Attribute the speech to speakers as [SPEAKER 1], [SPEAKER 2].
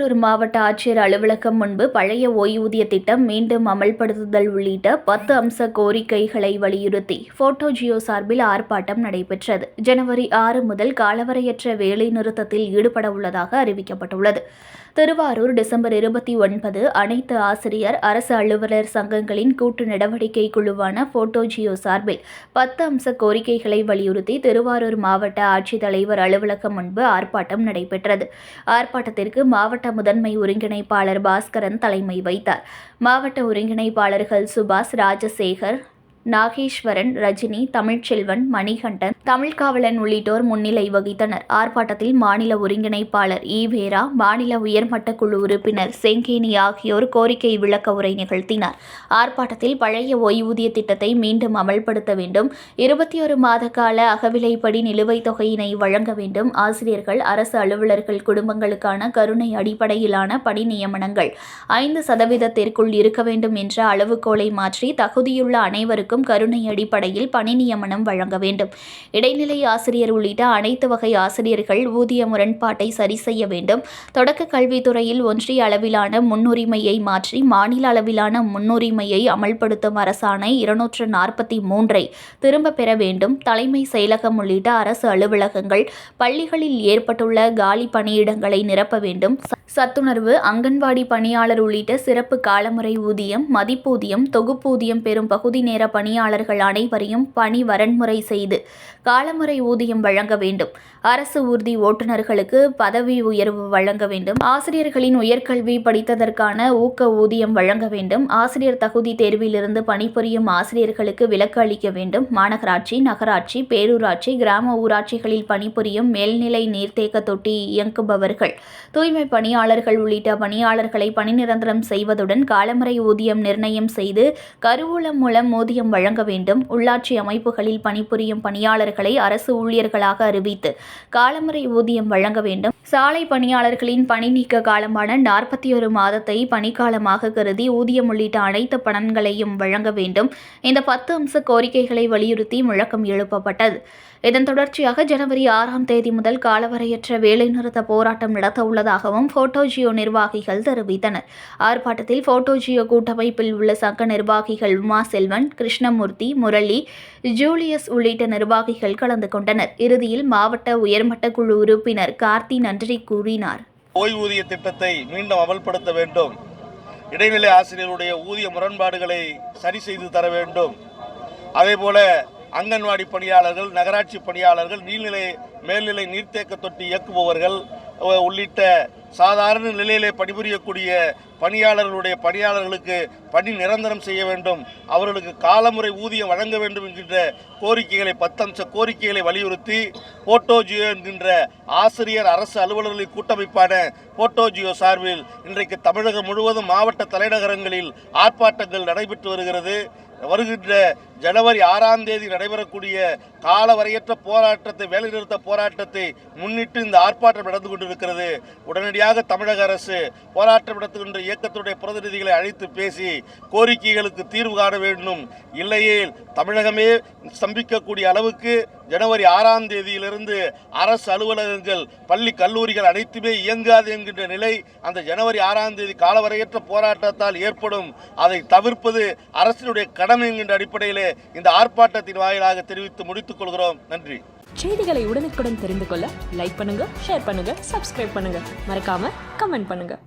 [SPEAKER 1] திருவாரூர் மாவட்ட ஆட்சியர் அலுவலகம் முன்பு பழைய ஓய்வூதிய திட்டம் மீண்டும் அமல்படுத்துதல் உள்ளிட்ட பத்து அம்ச கோரிக்கைகளை வலியுறுத்தி போட்டோ ஜியோ சார்பில் ஆர்ப்பாட்டம் நடைபெற்றது. ஜனவரி ஆறு முதல் காலவரையற்ற வேலை நிறுத்தத்தில் ஈடுபட உள்ளதாக அறிவிக்கப்பட்டுள்ளது. திருவாரூர் டிசம்பர் இருபத்தி ஒன்பது அனைத்து ஆசிரியர் அரசு அலுவலர் சங்கங்களின் கூட்டு நடவடிக்கை குழுவான போட்டோ ஜியோ சார்பில் பத்து அம்ச கோரிக்கைகளை வலியுறுத்தி திருவாரூர் மாவட்ட ஆட்சித்தலைவர் அலுவலகம் முன்பு ஆர்ப்பாட்டம் நடைபெற்றது. ஆர்ப்பாட்டத்திற்கு மாவட்ட முதன்மை ஒருங்கிணைப்பாளர் பாஸ்கரன் தலைமை வைத்தார். மாவட்ட ஒருங்கிணைப்பாளர்கள் சுபாஷ் ராஜசேகர் நாகேஸ்வரன் ரஜினி தமிழ்ச்செல்வன் மணிகண்டன் தமிழ்காவலன் உள்ளிட்டோர் முன்னிலை வகித்தனர். ஆர்ப்பாட்டத்தில் மாநில ஒருங்கிணைப்பாளர் ஈவேரா மாநில உயர்மட்ட குழு உறுப்பினர் செங்கேனி ஆகியோர் கோரிக்கை விளக்க உரை நிகழ்த்தினார். ஆர்ப்பாட்டத்தில் பழைய ஓய்வூதிய திட்டத்தை மீண்டும் அமல்படுத்த வேண்டும். இருபத்தி ஒரு மாத கால அகவிலைப்படி நிலுவைத் தொகையினை வழங்க வேண்டும். ஆசிரியர்கள் அரசு அலுவலர்கள் குடும்பங்களுக்கான கருணை அடிப்படையிலான பணி நியமனங்கள் ஐந்து சதவீதத்திற்குள் இருக்க வேண்டும் என்ற அளவுகோலை மாற்றி தகுதியுள்ள அனைவருக்கும் கருணை அடிப்படையில் பணி நியமனம் வழங்க வேண்டும். இடைநிலை ஆசிரியர் உள்ளிட்ட அனைத்து வகை ஆசிரியர்கள் ஊதிய முரண்பாட்டை சரி செய்ய வேண்டும். தொடக்க கல்வித்துறையில் ஒன்றிய அளவிலான முன்னுரிமையை மாற்றி மாநில அளவிலான முன்னுரிமையை அமல்படுத்தும் அரசாணை இருநூற்று நாற்பத்தி மூன்றை திரும்ப பெற வேண்டும். தலைமை செயலகம் உள்ளிட்ட அரசு அலுவலகங்கள் பள்ளிகளில் ஏற்பட்டுள்ள காலி பணியிடங்களை நிரப்ப வேண்டும். சத்துணர்வு அங்கன்வாடி பணியாளர் உள்ளிட்ட சிறப்பு காலமுறை ஊதியம் மதிப்பூதியம் தொகுப்பூதியம் பெறும் பகுதி நேர பணியாளர்கள் அனைவரையும் பணி வரன்முறை செய்து காலமுறை ஊதியம் வழங்க வேண்டும். அரசு ஊர்தி ஓட்டுநர்களுக்கு பதவி உயர்வு வழங்க வேண்டும். ஆசிரியர்களின் உயர்கல்வி படித்ததற்கான ஊக்க ஊதியம் வழங்க வேண்டும். ஆசிரியர் தகுதி தேர்விலிருந்து பணிபுரியும் ஆசிரியர்களுக்கு விலக்கு அளிக்க வேண்டும். மாநகராட்சி நகராட்சி பேரூராட்சி கிராம ஊராட்சிகளில் பணிபுரியும் மேல்நிலை நீர்த்தேக்க தொட்டி இயக்குபவர்கள் தூய்மை பணியாளர்கள் உள்ளிட்ட பணியாளர்களை பணி நிரந்தரம் செய்வதுடன் காலமுறை ஊதியம் நிர்ணயம் செய்து கருவூலம் மூலம் ஊதியம் வழங்க வேண்டும். உள்ளாட்சி அமைப்புகளில் பணிபுரியும் பணியாளர்களை அரசு ஊழியர்களாக அறிவித்து காலமுறை ஊதியம் வழங்க வேண்டும். சாலை பணியாளர்களின் பணி நீக்க காலமான நாற்பத்தி ஒரு மாதத்தை பணிக்காலமாக கருதி ஊதியம் உள்ளிட்ட அனைத்து பணன்களையும் வழங்க வேண்டும். இந்த பத்து அம்ச கோரிக்கைகளை வலியுறுத்தி முழக்கம் எழுப்பப்பட்டது. இதன் தொடர்ச்சியாக ஜனவரி ஆறாம் தேதி முதல் காலவரையற்ற வேலைநிறுத்த போராட்டம் நடத்த உள்ளதாகவும் போட்டோஜியோ நிர்வாகிகள் தெரிவித்தனர். ஆர்ப்பாட்டத்தில் போட்டோஜியோ கூட்டமைப்பில் உள்ள சங்க நிர்வாகிகள் உமா செல்வன் கிருஷ்ணமூர்த்தி முரளி ஜூலியஸ் உள்ளிட்ட நிர்வாகிகள் கலந்து கொண்டனர். இறுதியில் மாவட்ட உயர்மட்ட குழு உறுப்பினர் கார்த்தி நன்றி கூறினார்.
[SPEAKER 2] ஓய்வூதிய திட்டத்தை மீண்டும் அமல்படுத்த வேண்டும். இடைநிலை ஆசிரியருடைய ஊதிய முரண்பாடுகளை சரி செய்து தர வேண்டும். அதேபோல அங்கன்வாடி பணியாளர்கள் நகராட்சி பணியாளர்கள் நீர்நிலை மேல்நிலை நீர்த்தேக்க தொட்டி இயக்குபவர்கள் உள்ளிட்ட சாதாரண நிலையிலே பணிபுரியக்கூடிய பணியாளர்களுடைய பணியாளர்களுக்கு பணி நிரந்தரம் செய்ய வேண்டும். அவர்களுக்கு காலமுறை ஊதியம் வழங்க வேண்டும் என்கின்ற கோரிக்கைகளை பத்தம்ச கோரிக்கைகளை வலியுறுத்தி போட்டோஜியோ என்கின்ற ஆசிரியர் அரசு அலுவலர்களின் கூட்டமைப்பான போட்டோஜியோ சார்பில் இன்றைக்கு தமிழகம் முழுவதும் மாவட்ட தலைநகரங்களில் ஆர்ப்பாட்டங்கள் நடைபெற்று வருகிறது. வருகின்ற ஜனவரி ஆறாம் தேதி நடைபெறக்கூடிய காலவரையற்ற போராட்டத்தை வேலைநிறுத்த போராட்டத்தை முன்னிட்டு இந்த ஆர்ப்பாட்டம் நடந்து கொண்டிருக்கிறது. உடனடியாக தமிழக அரசு போராட்டம் நடத்துகின்ற இயக்கத்துடைய பிரதிநிதிகளை அழைத்து பேசி கோரிக்கைகளுக்கு தீர்வு காண வேண்டும். இல்லையேல் தமிழகமே ஸ்தம்பிக்கக்கூடிய அளவுக்கு ஜனவரி ஆறாம் தேதியிலிருந்து அரசு அலுவலகங்கள் பள்ளி கல்லூரிகள் அனைத்துமே இயங்காது என்கின்ற நிலை அந்த ஜனவரி ஆறாம் தேதி காலவரையற்ற போராட்டத்தால் ஏற்படும். அதை தவிர்ப்பது அரசினுடைய கடமை என்கின்ற அடிப்படையிலே இந்த ஆர்ப்பாட்டத்தின் வாயிலாக தெரிவித்து முடித்துக் கொள்கிறோம். நன்றி.
[SPEAKER 3] செய்திகளை உடனுக்குடன் தெரிந்து கொள்ள லைக் பண்ணுங்க ஷேர் பண்ணுங்க சப்ஸ்கிரைப் பண்ணுங்க. மறக்காம கமெண்ட் பண்ணுங்க.